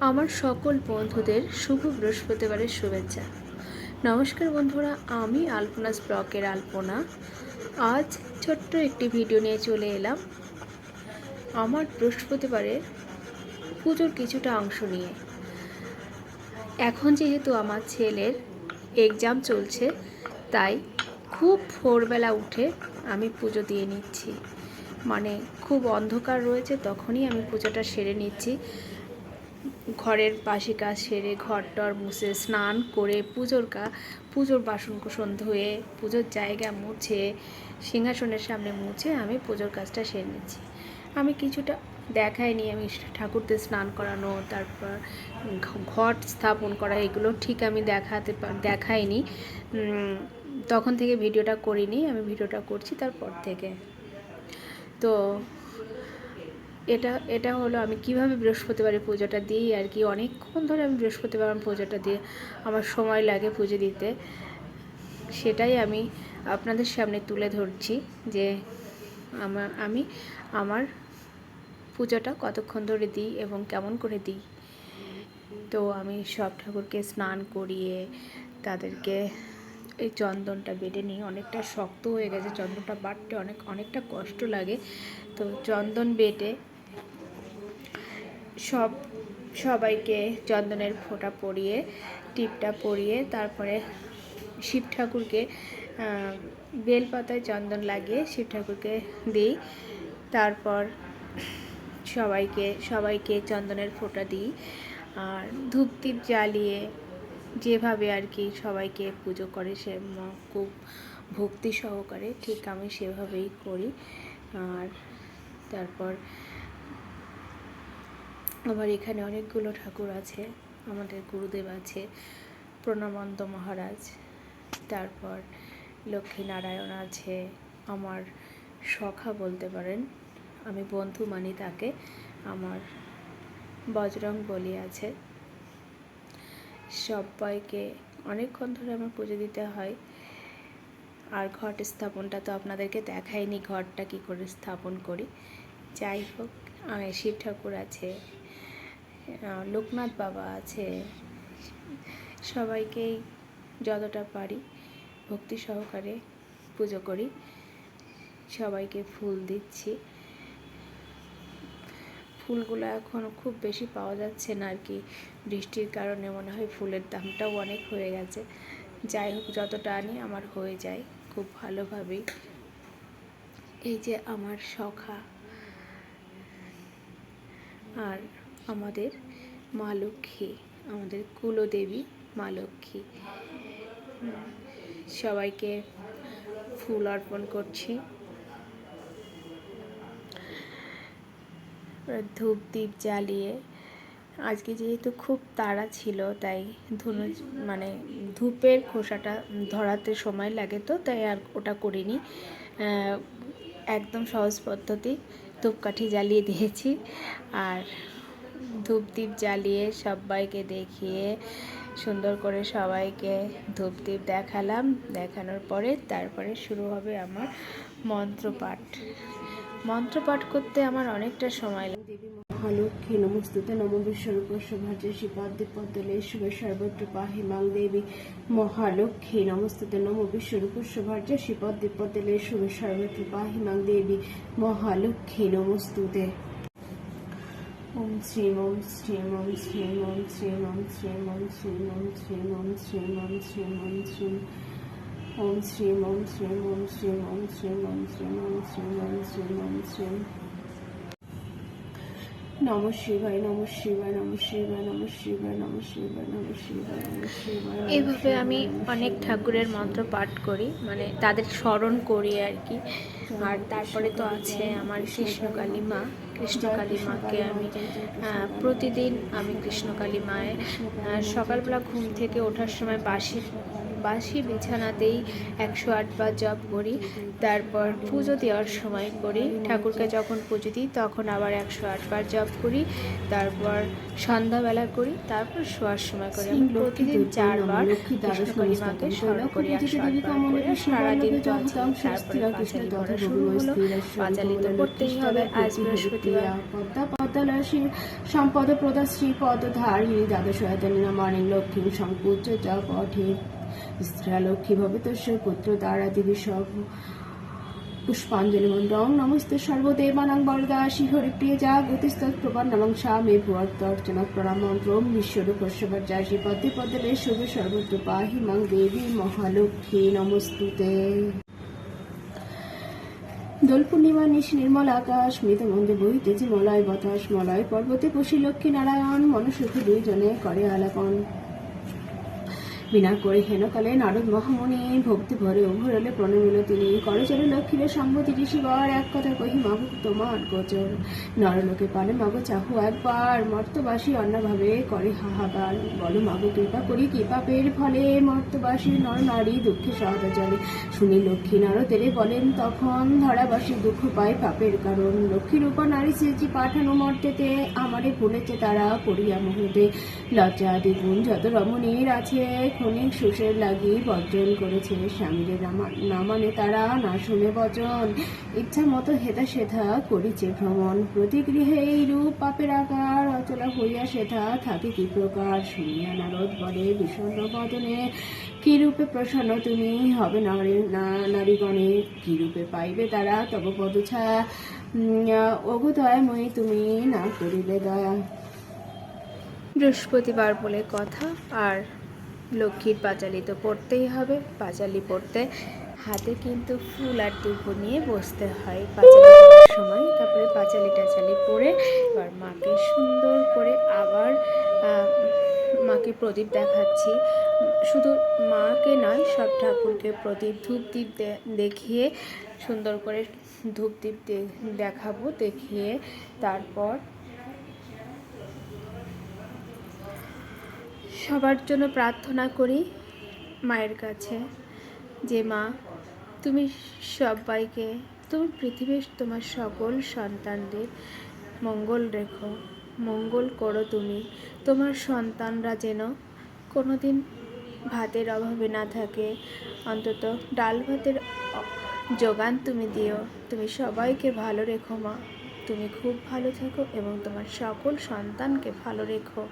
আমার সকল বন্ধুদের শুভ বৃহস্পতিবারের শুভেচ্ছা। নমস্কার বন্ধুরা, আমি আলপনাস ব্লকের আলপনা। আজ ছোট্ট একটি ভিডিও নিয়ে চলে এলাম আমার বৃহস্পতিবারের পুজোর কিছুটা অংশ নিয়ে। এখন যেহেতু আমার ছেলের এক্সাম চলছে, তাই খুব ভোরবেলা উঠে আমি পুজো দিয়ে নিচ্ছি। মানে খুব অন্ধকার রয়েছে, তখনই আমি পুজোটা সেরে নিচ্ছি। ঘরের বাসি কাজ সেরে ঘর টর মুছে স্নান করে পুজোর কা পুজোর বাসন কুসন ধুয়ে পুজোর জায়গা মুছে, সিংহাসনের সামনে মুছে আমি পুজোর কাজটা সেরে নিচ্ছি। আমি কিছুটা দেখাইনি আমি ঠাকুরদের স্নান করানো, তারপর ঘট স্থাপন করা, এগুলো ঠিক আমি দেখাতে দেখাইনি। তখন থেকে ভিডিওটা করিনি, আমি ভিডিওটা করছি তারপর থেকে। তো এটা এটা হলো আমি কীভাবে বৃহস্পতিবারে পুজোটা দিই আর কি, অনেকক্ষণ ধরে আমি বৃহস্পতিবার পুজোটা দিয়ে আমার সময় লাগে পুজো দিতে। সেটাই আমি আপনাদের সামনে তুলে ধরছি যে আমার আমি আমার পুজোটা কতক্ষণ ধরে দিই এবং কেমন করে দিই। তো আমি সব ঠাকুরকে স্নান করিয়ে তাদেরকে এই চন্দনটা বেটে নিই, অনেকটা শক্ত হয়ে গেছে, চন্দনটা বাটতে অনেক, অনেকটা কষ্ট লাগে। তো চন্দন বেটে সব সবাইকে চন্দনের ফোঁটা পরিয়ে, টিপটা পরিয়ে, তারপরে শিব ঠাকুরকে বেলপাতায় চন্দন লাগিয়ে শিব ঠাকুরকে দিই। তারপর সবাইকে সবাইকে চন্দনের ফোঁটা দিই। আর ধূপদীপ জ্বালিয়ে যেভাবে আর কি সবাইকে পুজো করে, সে খুব ভক্তি সহকারে ঠিক আমি সেভাবেই করি। আর তারপর আমার এখানে অনেকগুলো ঠাকুর আছে, আমাদের গুরুদেব আছে, প্রণামন্ত মহারাজ, তারপর লক্ষ্মীনারায়ণ আছে, আমার সখা বলতে পারেন, আমি বন্ধু মানি তাকে, আমার বজরং বলি আছে। সবাইকে অনেকক্ষণ ধরে আমার পুজো দিতে হয়। আর ঘট স্থাপনটা তো আপনাদেরকে দেখাইনি ঘরটা কি করে স্থাপন করি। যাই হোক শিব ঠাকুর আছে লোকনাথ বাবা আছে। সবাইকেই যতটা পারি ভক্তি সহকারে পুজো করি। সবাইকে ফুল দিচ্ছি। ফুলগুলো এখন খুব বেশি পাওয়া যাচ্ছে না আর কি। বৃষ্টির কারণে মনে হয় ফুলের দামটাও অনেক হয়ে গেছে। যাই হোক, যতটা আনি আমার হয়ে যায় খুব ভালোভাবেই। এই যে আমার সখা। আর আমাদের মা লক্ষ্মী, আমাদের কুলদেবী মা লক্ষ্মী। সবাইকে ফুল অর্পণ করছি। ধূপ দ্বীপ জ্বালিয়ে, আজকে যেহেতু খুব তাড়া ছিল, তাই ধুনো মানে ধূপের খোসাটা ধরাতে সময় লাগে তো, তাই আর ওটা করিনি। একদম সহজ পদ্ধতি, ধূপকাঠি জ্বালিয়ে দিয়েছি। আর ধূপ দ্বীপ জ্বালিয়ে সবাইকে দেখিয়ে সুন্দর করে সবাইকে ধূপ দ্বীপ দেখালাম। দেখানোর পরে তারপরে শুরু হবে আমার মন্ত্রপাঠ। মন্ত্রপাঠ করতে আমার অনেকটা সময় লাগে। দেবী মহালক্ষ্মী, নমস্তুতে নম বিশ্বরূপ শুভার্য শিবাদ্দি পদ্মলে শুভে সর্বত্র পাহি মাং দেবী মহালক্ষ্মী, নমস্তুতে নম বিশ্বরূপ শুভার্য শিবাদ্দি পদ্মলে শুভে সর্বত্র পাহি মাং দেবী মহালক্ষ্মী, নমস্তুতে। 梦奇梦奇梦奇梦奇梦奇梦奇梦奇梦奇梦奇梦奇梦奇梦奇梦奇梦奇梦奇梦奇梦奇 নম শিবায় নম শিবায় নম শিবায় নম শিবায় নম শিবায় নম শিবায় নম শিবায় এইভাবে আমি অনেক ঠাকুরের মন্ত্র পাঠ করি মানে তাদের স্মরণ করি আর কি। আর তারপরে তো আছে আমার কৃষ্ণকালী মা কৃষ্ণকালী মাকে আমি প্রতিদিন আমি কৃষ্ণকালী মায়ের সকালবেলা ঘুম থেকে ওঠার সময় বাসি বাসি বিছানাতেই একশো আটবার জপ করি তারপর পুজো দেওয়ার সময় করি ঠাকুরকে যখন পুজো দিই তখন আবার একশো আটবার জপ করি তারপর সন্ধ্যাবেলা করি তারপর শোয়ার সময় করি আমি প্রতিদিন চারবার কৃষ্ণকালী মাকে স্মরণ করি একশো আটবার করে সারাদিন তো আছে তারপরে পাঁচালি শুরু হলো পাঁচালি তো করতেই হবে আজ বৃহস্পতিবার সম্পদ প্রদা শ্রীপদ ধারিণী দ্বাদশ নামানি লক্ষ্মী সংপূজ্য চ পঠে স্ত্রীরা লক্ষ্মী ভবিতস্য পুত্র দ্বারা দিবি সব পুষ্পাঞ্জলি মন্ডং নমস্তে সর্বদেবানাং বরদা শিহরি প্রিয় যা গতিস্তৎ প্রবান নমং স্বামী ভুয়ার্ত অর্চনা প্রণাম মন্ত্রম বিশ্বরূপ পদ্মে পদ্মে পদ্মে শুভ সর্বত্র পাহি মাং দেবী মহালক্ষ্মী নমস্তুতে। দোল পূর্ণিমা নিশ নির্মল আকাশ, মৃত মন্দে বহিতেছে মলয় বাতাস, মলয় পর্বতে পশি লক্ষ্মী নারায়ণ মনুষ্যকে দুইজনে করে আলাপন। বিনা করে হেনকালে নারদ মহামণি ভক্তি ভরে অঘরলে প্রণমিল। তিনি করচরে লক্ষ্মীর সম্মতি ঋষিবর এক কথা কহি, মাগো তোমার গোচর। নরলোকে পালে মাগো চাহু একবার মর্তবাসী অন্যভাবে করে হাহাকার। বলো, মাগো কৃপা করি কি পাপের ফলে মর্তবাসী নর নারী দুঃখে সহতা চলে শুনি লক্ষ্মী নারদের বলেন, তখন ধরাবাসী দুঃখ পায় পাপের কারণ। লক্ষ্মীর উপর নারী সেজি পাঠানো মর্তেতে, আমারে ভুলেছে তারা করিয়া মুহূর্তে লজ্জা আদি গুণ যত রমণীর আছে ক্ষণিক সুষের লাগি বর্জন করেছে স্বামীর না মানে তারা না শুনে বচন ইচ্ছা মতো হেতা সেথা করিছে ভ্রমণ। প্রতিগৃহে এই রূপ পাপের আকার অচলা হইয়া সেথা থাকে কি প্রকার? শুনিয়া নারদ বলে, বিষণ্ণ বদনে কি রূপে প্রসন্ন তুমি? হবে নারী না- নারীগণে কি রূপে পাইবে তারা? তব পদছায়া অগু দয়াময়ী তুমি না করিলে দয়া। বৃহস্পতিবার বলে কথা, আর লক্ষ্মীর পাঁচালি তো পড়তেই হবে, পাঁচালি পড়তে হাতে কিন্তু ফুল আর দুপুর নিয়ে বসতে হয় পাঁচালি পড়ার সময়। তারপরে পাঁচালি টাচালি পরে এবার মাকে সুন্দর করে আবার মাকে প্রদীপ দেখাচ্ছি। শুধু মাকে নয়, সব ঠাকুরকে প্রদীপ ধূপ দ্বীপ দেখিয়ে সুন্দর করে ধূপ দ্বীপ দেখাবো, দেখিয়ে তারপর সবার জন্য প্রার্থনা করি মায়ের কাছে যে মা, তুমি সবাইকে তুমি পৃথিবীর তোমার সকল সন্তানদের মঙ্গল রেখো, মঙ্গল করো তুমি। তোমার সন্তানরা যেন কোনো দিন ভাতের অভাবে না থাকে, অন্তত ডাল ভাতের যোগান তুমি দিও। তুমি সবাইকে ভালো রেখো মা। তুমি খুব ভালো থেকো এবং তোমার সকল সন্তানকে ভালো রেখো।